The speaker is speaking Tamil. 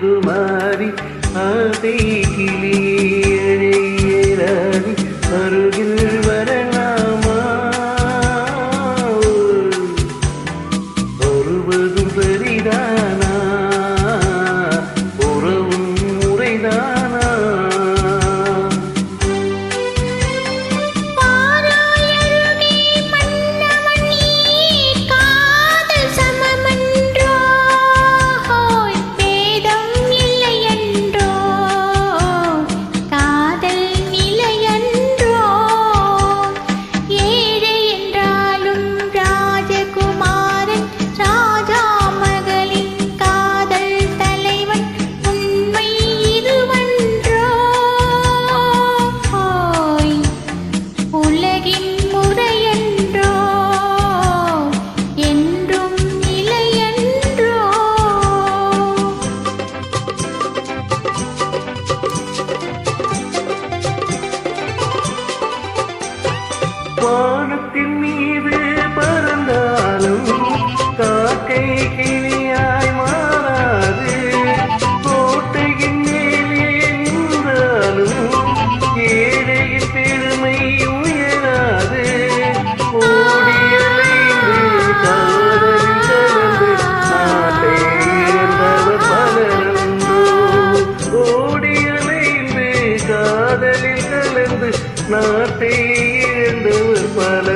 കുമാരി അതേ കിളിയഴകി അരുകിൽ வானத்தின் மீது பறந்தாலும் காக்கை கிளியாய் மாறாது. கோட்டையின் மேலே நின்றாலும் ஏழையின் பெருமை உயராது. ஓடியலைந்து காதலில் கலந்து நாட்டை இழந்தவர் பலருந்தோ நாட்டை പല